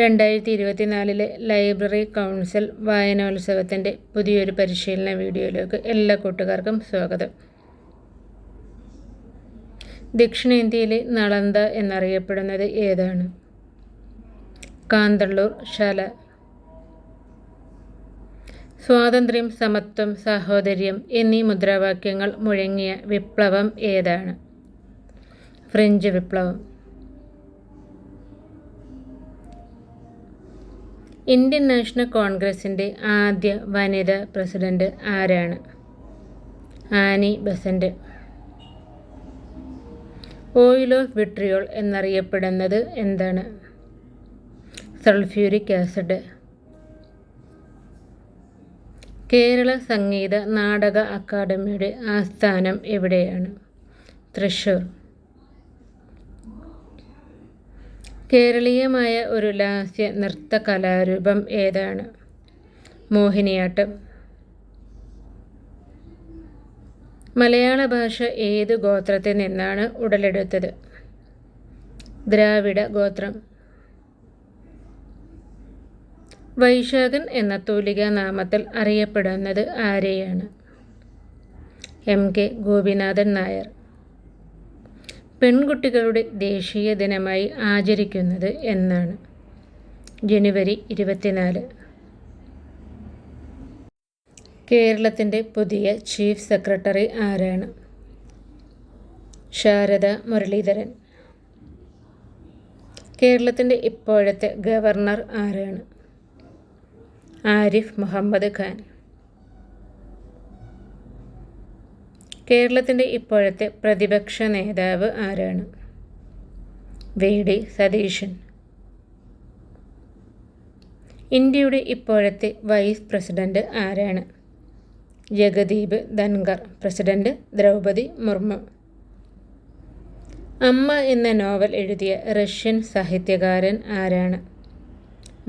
രണ്ടായിരത്തി ഇരുപത്തിനാലിലെ library council വായനോത്സവത്തിന്റെ പുതിയൊരു പരിശീലന വീഡിയോയിലേക്ക് എല്ലാ കൂട്ടുകാർക്കും സ്വാഗതം. ദക്ഷിണേന്ത്യയിലെ നളന്ത എന്നറിയപ്പെടുന്നത് ഏതാണ്? കാന്തള്ളൂർ ശാല. സ്വാതന്ത്ര്യം സമത്വം സാഹോദര്യം എന്നീ മുദ്രാവാക്യങ്ങൾ മുഴങ്ങിയ വിപ്ലവം ഏതാണ്? ഫ്രഞ്ച് വിപ്ലവം. ഇന്ത്യൻ നാഷണൽ കോൺഗ്രസിന്റെ ആദ്യ വനിതാ പ്രസിഡന്റ് ആരാണ്? Annie Besant. Oil of vitriol എന്നറിയപ്പെടുന്നത് എന്താണ്? Sulphuric acid. കേരള സംഗീത നാടക അക്കാദമിയുടെ ആസ്ഥാനം എവിടെയാണ്? തൃശ്ശൂർ. കേരളീയമായ ഒരു ലാസ്യ നൃത്ത കലാരൂപം ഏതാണ്? മോഹിനിയാട്ടം. മലയാള ഭാഷ ഏത് ഗോത്രത്തിൽ നിന്നാണ് ഉടലെടുത്തത്? ദ്രാവിഡ ഗോത്രം. വൈശാഖൻ എന്ന തൂലിക നാമത്തിൽ അറിയപ്പെടുന്നത് ആരെയാണ്? M K Gopinathan Nair. പെൺകുട്ടികളുടെ ദേശീയ ദിനമായി ആചരിക്കുന്നത് എന്നാണ്. ജനുവരി ഇരുപത്തിനാല്. കേരളത്തിന്റെ പുതിയ ചീഫ് സെക്രട്ടറി ആരാണ്? ശാരദ മുരളീധരൻ. കേരളത്തിന്റെ ഇപ്പോഴത്തെ ഗവർണർ ആരാണ്? ആരിഫ് മുഹമ്മദ് ഖാൻ. കേരളത്തിന്റെ ഇപ്പോഴത്തെ പ്രതിപക്ഷ നേതാവ് ആരാണ്? വി. ഡി. സതീശൻ. ഇന്ത്യയുടെ ഇപ്പോഴത്തെ വൈസ് പ്രസിഡന്റ് ആരാണ്? ജഗദീപ് ധൻഖർ പ്രസിഡന്റ് ദ്രൗപതി മുർമു. അമ്മ എന്ന നോവൽ എഴുതിയ റഷ്യൻ സാഹിത്യകാരൻ ആരാണ്?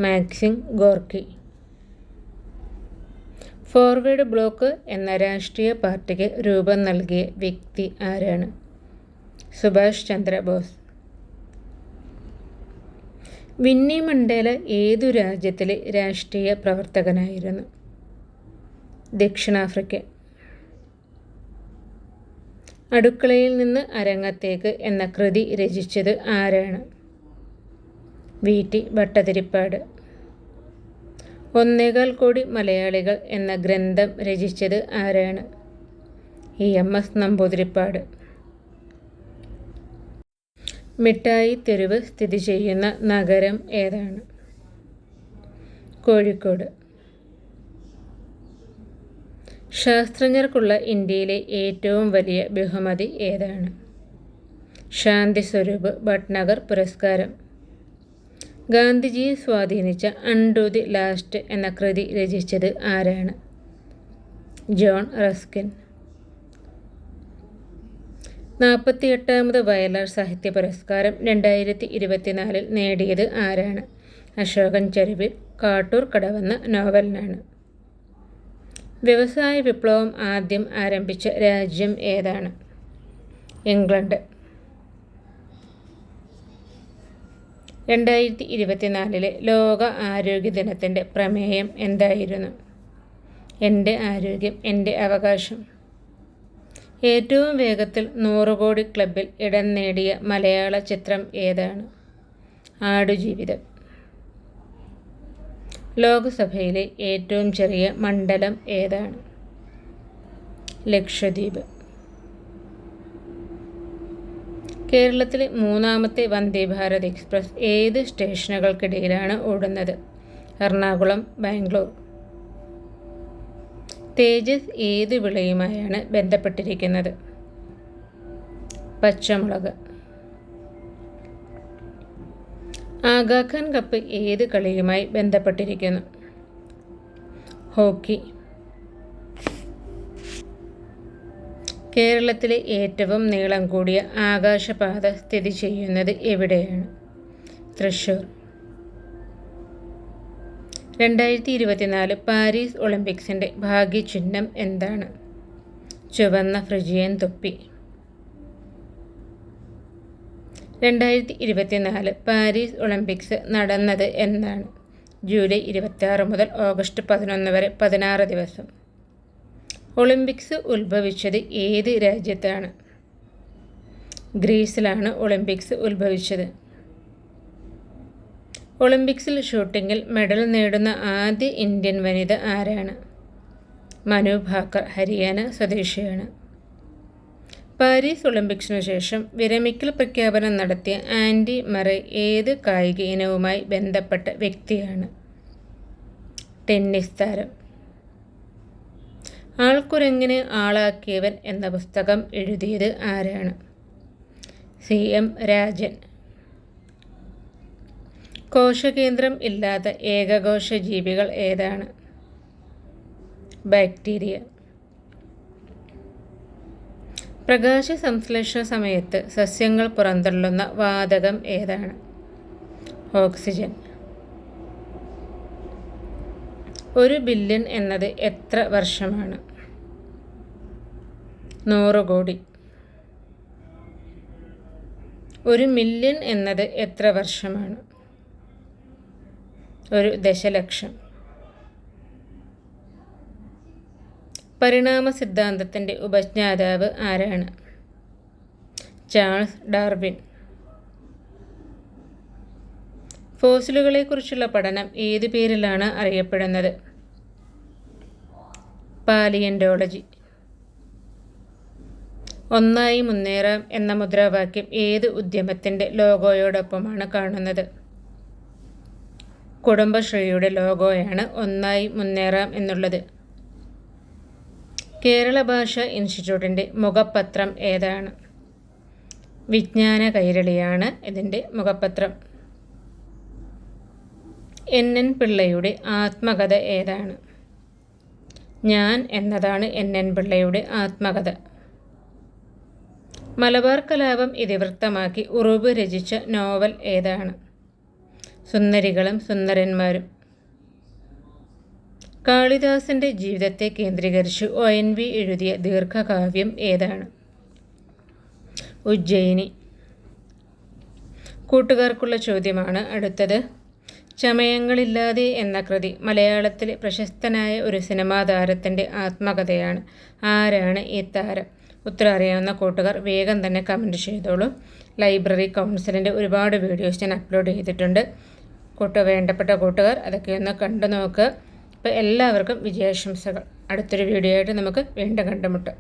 Maxim Gorky. ഫോർവേഡ് ബ്ലോക്ക് എന്ന രാഷ്ട്രീയ പാർട്ടിക്ക് രൂപം നൽകിയ വ്യക്തി ആരാണ്? സുഭാഷ് ചന്ദ്രബോസ്. വിന്നി മണ്ടേല ഏതു രാജ്യത്തിലെ രാഷ്ട്രീയ പ്രവർത്തകനായിരുന്നു? ദക്ഷിണാഫ്രിക്ക. അടുക്കളയിൽ നിന്ന് അരങ്ങത്തേക്ക് എന്ന കൃതി രചിച്ചത് ആരാണ്? വി. ടി. ഭട്ടതിരിപ്പാട്. ഒന്നേകാൽ കോടി മലയാളികൾ എന്ന ഗ്രന്ഥം രചിച്ചത് ആരാണ്? E. M. S. Namboodiripad. Mittai Theruvu സ്ഥിതി ചെയ്യുന്ന നഗരം ഏതാണ്? കോഴിക്കോട്. ശാസ്ത്രജ്ഞർക്കുള്ള ഇന്ത്യയിലെ ഏറ്റവും വലിയ ബഹുമതി ഏതാണ്? ശാന്തി സ്വരൂപ് ഭട്നഗർ പുരസ്കാരം. ഗാന്ധിജിയെ സ്വാധീനിച്ച അൺഡു ദി ലാസ്റ്റ് എന്ന കൃതി രചിച്ചത് ആരാണ്? John Ruskin. നാൽപ്പത്തിയെട്ടാമത് വയലാർ സാഹിത്യ പുരസ്കാരം രണ്ടായിരത്തി ഇരുപത്തിനാലിൽ നേടിയത് ആരാണ്? അശോകൻ ചരുവിൽ കാട്ടൂർ കടവെന്ന നോവലിനാണ്. വ്യവസായ വിപ്ലവം ആദ്യം ആരംഭിച്ച രാജ്യം ഏതാണ്? ഇംഗ്ലണ്ട്. രണ്ടായിരത്തി ഇരുപത്തിനാലിലെ ലോക ആരോഗ്യ ദിനത്തിന്റെ പ്രമേയം എന്തായിരുന്നു? എന്റെ ആരോഗ്യം എന്റെ അവകാശം. ഏറ്റവും വേഗത്തിൽ നൂറ് കോടി ക്ലബിൽ ഇടം നേടിയ മലയാള ചിത്രം ഏതാണ്? ആടുജീവിതം. ലോകസഭയിലെ ഏറ്റവും ചെറിയ മണ്ഡലം ഏതാണ്? ലക്ഷദ്വീപ്. കേരളത്തിലെ മൂന്നാമത്തെ വന്ദേ ഭാരത് എക്സ്പ്രസ് ഏത് സ്റ്റേഷനുകൾക്കിടയിലാണ് ഓടുന്നത്? എറണാകുളം ബാംഗ്ലൂർ. തേജസ് ഏത് വിളയുമായാണ് ബന്ധപ്പെട്ടിരിക്കുന്നത്? പച്ചമുളക്. ആഗാഖാൻ കപ്പ് ഏത് കളിയുമായി ബന്ധപ്പെട്ടിരിക്കുന്നു? ഹോക്കി കേരളത്തിലെ ഏറ്റവും നീളം കൂടിയ ആകാശപാത സ്ഥിതി ചെയ്യുന്നത് എവിടെയാണ്? തൃശ്ശൂർ. രണ്ടായിരത്തി ഇരുപത്തിനാല് പാരീസ് ഒളിമ്പിക്സിന്റെ ഭാഗ്യചിഹ്നം എന്താണ്? ചുവന്ന ഫ്രിജിയൻ തൊപ്പി. രണ്ടായിരത്തി ഇരുപത്തിനാല് പാരീസ് ഒളിമ്പിക്സ് നടന്നത് എന്നാണ് ജൂലൈ ഇരുപത്തിയാറ് മുതൽ ഓഗസ്റ്റ് പതിനൊന്ന് വരെ പതിനാറ് ദിവസം. ഒളിമ്പിക്സ് ഉത്ഭവിച്ചത് ഏത് രാജ്യത്താണ്? ഗ്രീസിലാണ് ഒളിമ്പിക്സ് ഉത്ഭവിച്ചത്. ഒളിമ്പിക്സിൽ ഷൂട്ടിങ്ങിൽ മെഡൽ നേടുന്ന ആദ്യ ഇന്ത്യൻ വനിത ആരാണ്? മനു ഭാക്കർ ഹരിയാന സ്വദേശിയാണ്. പാരീസ് ഒളിമ്പിക്സിനു ശേഷം വിരമിക്കൽ പ്രഖ്യാപനം നടത്തിയ ആൻഡി മറൈ ഏത് കായിക ഇനവുമായി ബന്ധപ്പെട്ട വ്യക്തിയാണ്? ടെന്നീസ് താരം ആൾക്കുരങ്ങിന് ആളാക്കിയവൻ എന്ന പുസ്തകം എഴുതിയത് ആരാണ്? സി. എം. രാജൻ. കോശകേന്ദ്രം ഇല്ലാത്ത ഏകകോശ ജീവികൾ ഏതാണ്? ബാക്ടീരിയ. പ്രകാശ സംശ്ലേഷണ സമയത്ത് സസ്യങ്ങൾ പുറന്തള്ളുന്ന വാതകം ഏതാണ്? ഓക്സിജൻ. ഒരു ബില്യൺ എന്നത് എത്ര വർഷമാണ്? നൂറ് കോടി. ഒരു മില്യൺ എന്നത് എത്ര വർഷമാണ്? ഒരു ദശലക്ഷം. പരിണാമ സിദ്ധാന്തത്തിന്റെ ഉപജ്ഞാതാവ് ആരാണ്? Charles Darwin. ഫോസിലുകളെക്കുറിച്ചുള്ള പഠനം ഏതു പേരിലാണ് അറിയപ്പെടുന്നത്? പാലിയന്റോളജി. ഒന്നായി മുന്നേറാം എന്ന മുദ്രാവാക്യം ഏത് ഉദ്യമത്തിന്റെ ലോഗോയോടൊപ്പമാണ് കാണുന്നത്? കുടുംബശ്രീയുടെ ലോഗോയാണ് ഒന്നായി മുന്നേറാം എന്നുള്ളത്. കേരള ഭാഷ ഇൻസ്റ്റിറ്റ്യൂട്ടിന്റെ മുഖപത്രം ഏതാണ്? വിജ്ഞാന കൈരളിയാണ് ഇതിന്റെ മുഖപത്രം. എൻ. എൻ. പിള്ളയുടെ ആത്മകഥ ഏതാണ്? ഞാൻ എന്നതാണ് എൻ. എൻ. പിള്ളയുടെ ആത്മകഥ. മലബാർ കലാപം ഇതിവൃത്തമാക്കി ഉറുബ് രചിച്ച നോവൽ ഏതാണ്? സുന്ദരികളും സുന്ദരന്മാരും. കാളിദാസന്റെ ജീവിതത്തെ കേന്ദ്രീകരിച്ച് ഒ എൻ വി എഴുതിയ ദീർഘകാവ്യം ഏതാണ്? ഉജ്ജയിനി. കൂട്ടുകാർക്കുള്ള ചോദ്യമാണ് അടുത്തത്. ചമയങ്ങളില്ലാതെ എന്ന കൃതി മലയാളത്തിലെ പ്രശസ്തനായ ഒരു സിനിമാ താരത്തിന്റെ ആത്മകഥയാണ്. ആരാണ് ഈ താരം? ഉത്തരം അറിയാവുന്ന കൂട്ടുകാർ വേഗം തന്നെ കമന്റ് ചെയ്തോളൂ. ലൈബ്രറി കൗൺസിലിന്റെ ഒരുപാട് വീഡിയോസ് ഞാൻ അപ്ലോഡ് ചെയ്തിട്ടുണ്ട്. കൂട്ട വേണ്ടപ്പെട്ട കൂട്ടുകാർ അതൊക്കെ ഒന്ന് കണ്ടു നോക്കുക അപ്പോൾ എല്ലാവർക്കും വിജയാശംസകൾ. അടുത്തൊരു വീഡിയോ ആയിട്ട് നമുക്ക് വീണ്ടും കണ്ടുമുട്ടാം.